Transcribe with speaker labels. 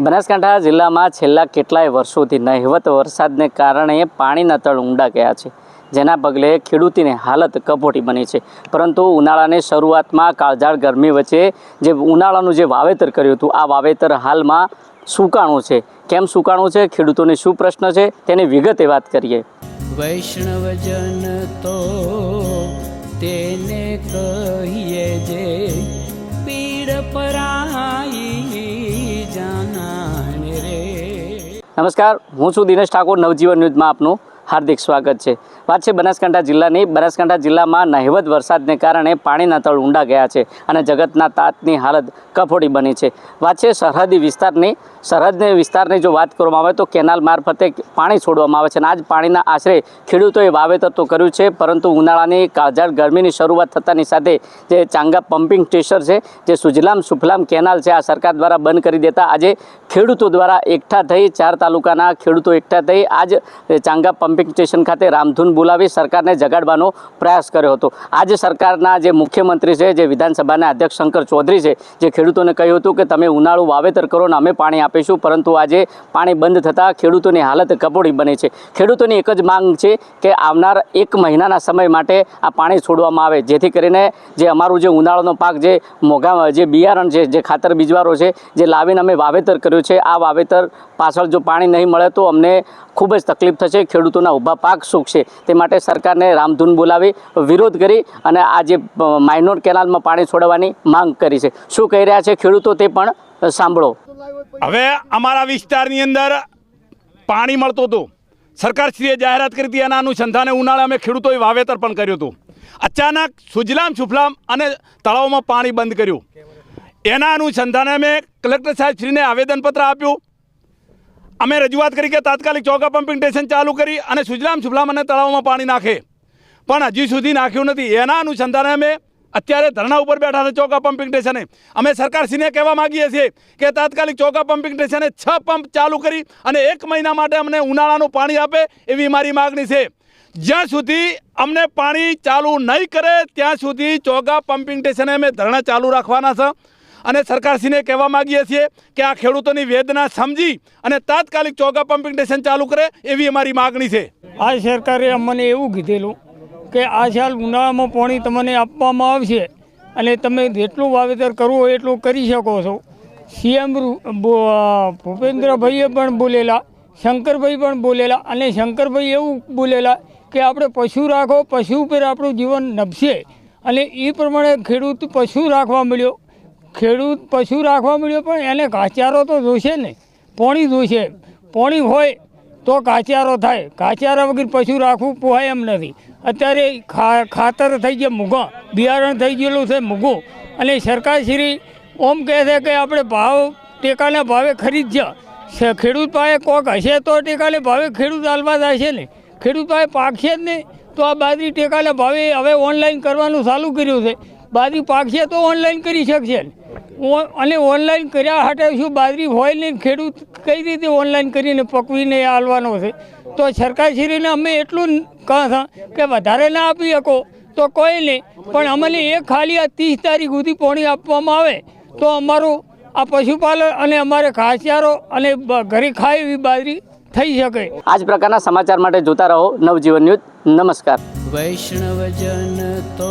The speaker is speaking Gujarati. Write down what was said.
Speaker 1: બનાસકાંઠા જિલ્લામાં છેલ્લા કેટલાય વર્ષોથી નહિવત વરસાદને કારણે પાણીના તળ ઊંડા ગયા છે. જેના પગલે ખેડૂતીની હાલત કપોટી બની છે. પરંતુ ઉનાળાની શરૂઆતમાં કાળઝાળ ગરમી વચ્ચે જે ઉનાળાનું જે વાવેતર કર્યું હતું, આ વાવેતર હાલમાં સુકાણું છે. કેમ સુકાણું છે? ખેડૂતોને શું પ્રશ્ન છે? તેની વિગતે વાત કરીએ.
Speaker 2: વૈષ્ણવજન તો તેને કહીએ જે પીડ પરાઈ
Speaker 1: નમસ્કાર હું છું દિનેશ ઠાકોર નવજીવન ન્યૂઝમાં આપનું હાર્દિક સ્વાગત છે. વાત છે બનાસકાંઠા જિલ્લાની. બનાસકાંઠા જિલ્લામાં નહિવત વરસાદને કારણે પાણીના તળ ઊંડા ગયા છે અને જગતના તાતની હાલત કફોડી બની છે. વાત છે સરહદી વિસ્તારની. સરહદની વિસ્તારની જો વાત કરવામાં આવે તો કેનાલ મારફતે પાણી છોડવામાં આવે છે અને આજ પાણીના આશરે ખેડૂતોએ વાવેતર તો કર્યું છે. પરંતુ ઉનાળાની કાળઝાળ ગરમીની શરૂઆત થતાની સાથે જે ચાંગા પમ્પિંગ સ્ટેશન છે, જે સુજલામ સુફલામ કેનાલ છે, આ સરકાર દ્વારા બંધ કરી દેતા આજે ખેડૂતો દ્વારા એકઠા થઈ ચાર તાલુકાના ખેડૂતો એકઠા થઈ આજ ચાંગા પમ્પિંગ સ્ટેશન ખાતે રામધૂન બોલાવી સરકારને જગાડવાનો પ્રયાસ કર્યો હતો. આજે સરકારના જે મુખ્યમંત્રી છે, જે વિધાનસભાના અધ્યક્ષ શંકર ચૌધરી છે, જે ખેડૂતોને કહ્યું હતું કે તમે ઉનાળુ વાવેતર કરો ને અમે પાણી આપીશું, પરંતુ આજે પાણી બંધ થતાં ખેડૂતોની હાલત કપોડી બને છે. ખેડૂતોની એક જ માંગ છે કે આવનાર એક મહિનાના સમય માટે આ પાણી છોડવામાં આવે, જેથી કરીને જે અમારું જે ઉનાળાનો પાક જે મોઘા, જે બિયારણ છે, જે ખાતર બીજવારો છે, જે લાવીને અમે વાવેતર કર્યું છે, આ વાવેતર પાછળ જો પાણી નહીં મળે તો અમને ખૂબ જ તકલીફ થશે, ખેડૂતોના ઊભા પાક સૂકશે તે માટે સરકારને રામધૂન બોલાવી વિરોધ કરી અને આ જે માઇનોર કેનાલમાં પાણી છોડવાની માંગ કરી છે. શું કહી રહ્યા છે ખેડૂતો તે પણ સાંભળો.
Speaker 3: હવે અમારા વિસ્તારની અંદર પાણી મળતું હતું. સરકારશ્રીએ જાહેરાત કરી હતી એના અનુસંધાને ઉનાળે અમે ખેડૂતોએ વાવેતર પણ કર્યું હતું. અચાનક સુજલામ, સુફલામ અને તળાવમાં પાણી બંધ કર્યું. એના અનુસંધાને અમે કલેક્ટર સાહેબશ્રીને આવેદનપત્ર આપ્યું. અમે રજૂઆત કરી કે તાત્કાલિક ચોકા પમ્પિંગ સ્ટેશન ચાલુ કરી અને સુજલામ સુફલામ અને તળાવમાં પાણી નાખે. પણ હજી સુધી નાખ્યું નથી. એના અનુસંધાને અમે અત્યારે ધરણા ઉપર બેઠા છે ચોકા પમ્પિંગ સ્ટેશને. અમે સરકારશ્રીને કહેવા માંગીએ છીએ કે તાત્કાલિક ચોકા પમ્પિંગ સ્ટેશને છ પંપ ચાલુ કરી અને એક મહિના માટે અમને ઉનાળાનું પાણી આપે એવી મારી માગણી છે. જ્યાં સુધી અમને પાણી ચાલુ નહીં કરે, ત્યાં સુધી ચોગા પમ્પિંગ સ્ટેશને અમે ધરણા ચાલુ રાખવાના છે. અને સરકારશ્રીને કહેવા માગીએ છીએ કે આ ખેડૂતોની વેદના સમજી અને તાત્કાલિક ચોગા પમ્પિંગ સ્ટેશન ચાલુ કરે એવી અમારી માગણી છે.
Speaker 4: આ સરકારે અમને એવું કીધેલું કે આ સાલ ઉનાળામાં પાણી તમને આપવામાં આવશે અને તમે જેટલું વાવેતર કરવું એટલું કરી શકો છો. સીએમ ભૂપેન્દ્રભાઈએ પણ બોલેલા, શંકરભાઈ પણ બોલેલા અને શંકરભાઈ એવું બોલેલા કે આપણે પશુ રાખો, પશુ ઉપર આપણું જીવન નભશે. અને એ પ્રમાણે ખેડૂત પશુ રાખવા મળ્યો. ખેડૂત પશુ રાખવા મળ્યો, પણ એને ઘાસચારો તો જોશે ને. પોણી જોશે. પોણી હોય તો ઘાસચારો થાય. ઘાસચારા વગર પશુ રાખવું પોહાય એમ નથી. અત્યારે ખાતર થઈ ગયા મૂગા. બિયારણ થઈ ગયેલું છે મૂગું. અને સરકારશ્રી ઓમ કહે છે કે આપણે ભાવ ટેકાના ભાવે ખરીદજા. ખેડૂત પાસે કોક હશે તો ટેકાને ભાવે ખેડૂત હાલવા જાય છે ને. ખેડૂત પાસે પાકશે જ નહીં તો આ બાજરી ટેકાના ભાવે હવે ઓનલાઈન કરવાનું ચાલુ કર્યું છે. બાજરી પાકશે તો ઓનલાઈન કરી શકશે ને. અને ઓનલાઈન કર્યા હાટે શું બાજરી હોય નહીં? ખેડૂત કઈ રીતે ઓનલાઈન કરીને પકવીને આલવાનો છે? તો સરકારશ્રીને અમે એટલું કહા હતા કે વધારે ના આપી શકો તો કોઈ નહીં. પણ અમને એક ખાલી આ ત્રીસ તારીખ સુધી પોણી આપવામાં આવે તો અમારું આ પશુપાલન અને અમારે ઘાસચારો અને ઘરે ખાય એવી બાજરી થઈ શકે.
Speaker 1: આ જ પ્રકારના સમાચાર માટે જોતા રહો નવજીવન ન્યૂઝ. નમસ્કાર.
Speaker 2: વૈષ્ણવજન તો